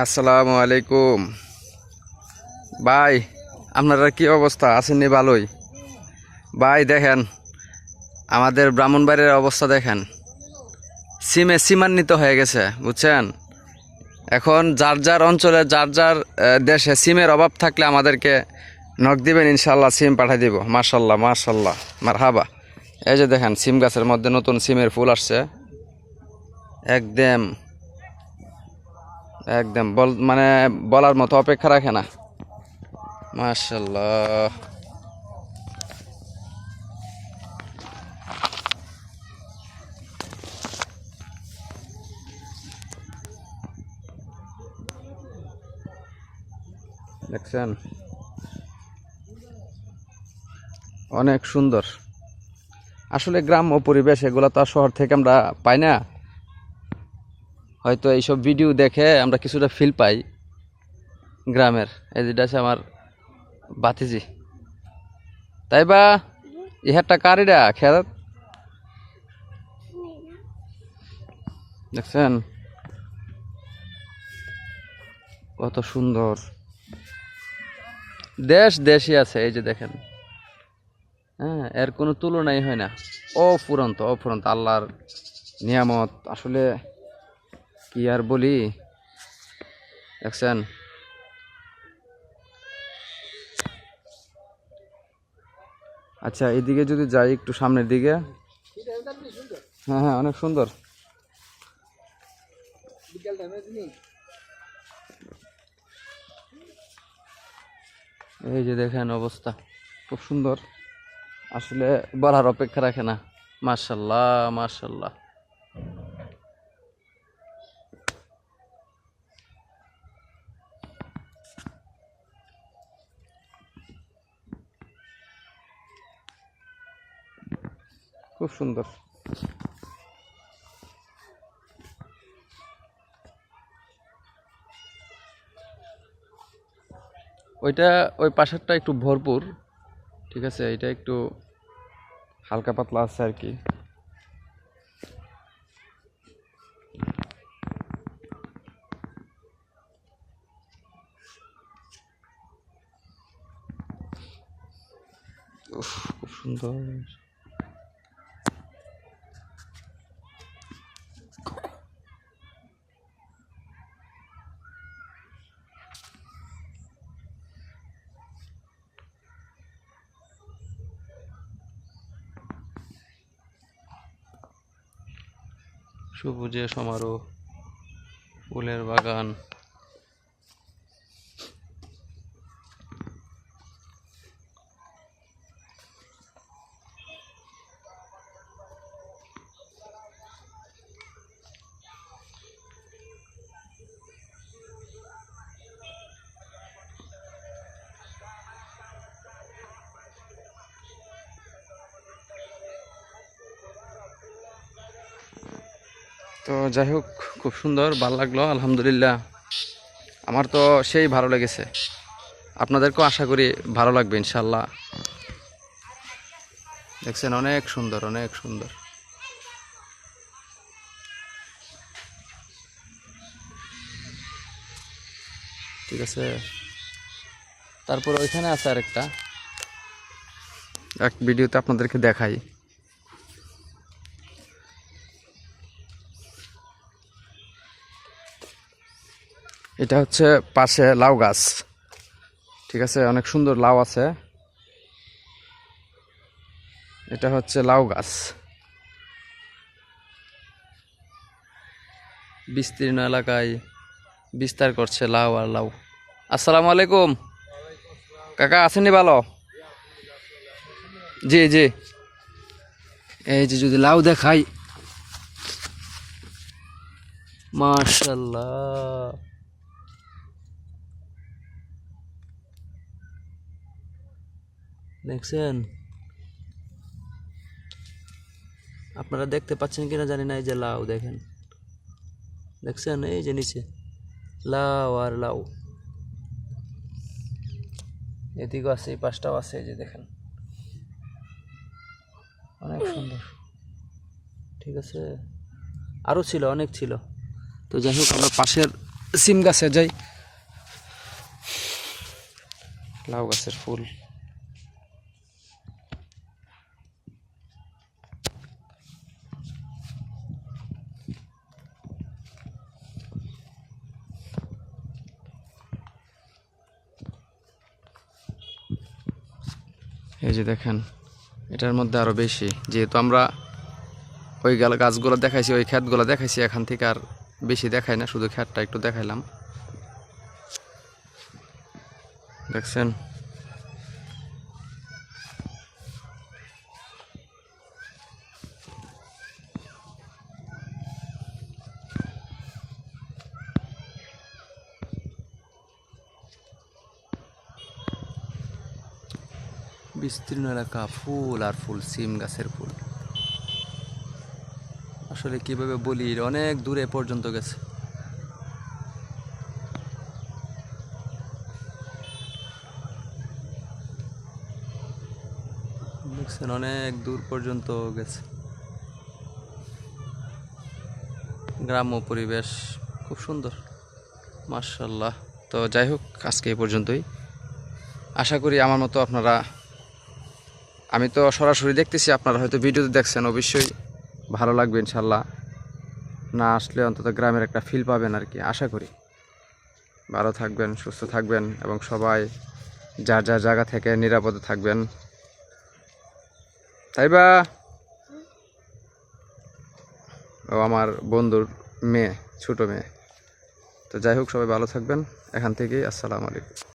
আসসালামু আলাইকুম। ভাই, আপনারা কি অবস্থা? আছেননি ভালোই? ভাই, দেখেন, আমাদের ব্রাহ্মণবাড়ির অবস্থা দেখেন। সিমে সীমান্বিত হয়ে গেছে, বুঝছেন? এখন যার যার অঞ্চলে, যার যার দেশে সিমের অভাব থাকলে আমাদেরকে নক দিবেন ইনশাল্লাহ সিম পাঠিয়ে দিব। মার্শাল্লাহ মার্শাল্লাহ মার হাবা এই যে দেখেন, সিম গাছের মধ্যে নতুন সিমের ফুল আসছে। একদম একদম, বল মানে বলার মতো অপেক্ষা রাখে না। মাশাল্লাহ দেখছেন? অনেক সুন্দর। আসলে গ্রাম্য পরিবেশ, এগুলো তো শহর থেকে আমরা পাই না। হয়তো এইসব ভিডিও দেখে আমরা কিছুটা ফিল পাই গ্রামের। এই যেটা আছে আমার বাতিজি। তাই বা, ইহারটা কারিডা খেয়াল? দেখছেন? কত সুন্দর। দেশ দেশই আছে, এই যে দেখেন। হ্যাঁ এর কোনো তুলনাই হয় না। অফুরন্ত অফুরন্ত, আল্লাহর নিয়ামত। আসলে কি আর বলি? দেখছেন আচ্ছা এদিকে যদি যাই একটু সামনের দিকে। হ্যাঁ হ্যাঁ অনেক সুন্দর। এই যে দেখেন অবস্থা, খুব সুন্দর। আসলে বলার অপেক্ষা রাখে না। মার্শাল্লাহ মার্শাল্লাহ খুব সুন্দর। ওইটা, ওই পাশেরটা একটু ভরপুর, ঠিক আছে? এটা একটু হালকা পাতলা আছে আর কি। খুব সুন্দর। সবুজে সমারোহ ফুলের বাগান। তো যাই হোক, খুব সুন্দর, ভালো লাগল, আলহামদুলিল্লাহ। আমার তো সেই ভালো লেগেছে। আপনাদেরকেও আশা করি ভালো লাগবে ইনশাল্লাহ দেখছেন, অনেক সুন্দর অনেক সুন্দর। ঠিক আছে। তারপর ওইখানে আছে আরেকটা। এক ভিডিওতে আপনাদেরকে দেখাই। এটা হচ্ছে পাশে লাউ গাছ। ঠিক আছে, অনেক সুন্দর লাউ আছে। এটা হচ্ছে লাউ গাছ। বিস্তীর্ণ এলাকায় বিস্তার করছে লাউ আর লাউ। আসসালামু আলাইকুম। কাকা আসেনি ভালো? জি জি। এই যে যদি লাউ দেখাই। মাশাল্লাহ। দেখছেন আপনারা দেখতে পাচ্ছেন কিনা জানি না, এই যে লাউ দেখেন। দেখছেন এই যে নিচে। লাউ আর লাউ। এদিকেও আছে, এই পাশটাও আছে, এই যে দেখেন। অনেক সুন্দর। ঠিক আছে? আরও ছিল, অনেক ছিল। তো যাই হোক, আমরা পাশের সিম গাছে যাই। লাউ গাছের ফুল। এই যে দেখেন, এটার মধ্যে আরও বেশি। যেহেতু আমরা ওই গাল গাছগুলো দেখাইছি, ওই খ্যাতগুলো দেখাইছি, এখান থেকে আর বেশি দেখাই না, শুধু ক্ষেতটা একটু দেখাইলাম। দেখছেন? বিস্তীর্ণ এলাকা, ফুল আর ফুল, সিম গাছের ফুল। আসলে কীভাবে বলি অনেক দূরে পর্যন্ত গেছে। দেখছেন, অনেক দূর পর্যন্ত গেছে। গ্রাম্য পরিবেশ খুব সুন্দর মার্শাল্লাহ তো যাই হোক, আজকে এই পর্যন্তই। আশা করি আমার মতো আপনারা আমি তো সরাসরি দেখতেছি, আপনারা হয়তো ভিডিওতে দেখছেন, অবশ্যই ভালো লাগবে ইনশাল্লাহ। না আসলে অন্তত গ্রামের একটা ফিল পাবেন আর কি, আশা করি। ভালো থাকবেন, সুস্থ থাকবেন এবং সবাই যার যার জায়গা থেকে নিরাপদে থাকবেন। তাই বা ও আমার বন্ধুর মেয়ে, ছোট মেয়ে। তো যাই হোক, সবাই ভালো থাকবেন। এখান থেকেই, আসসালামু আলাইকুম।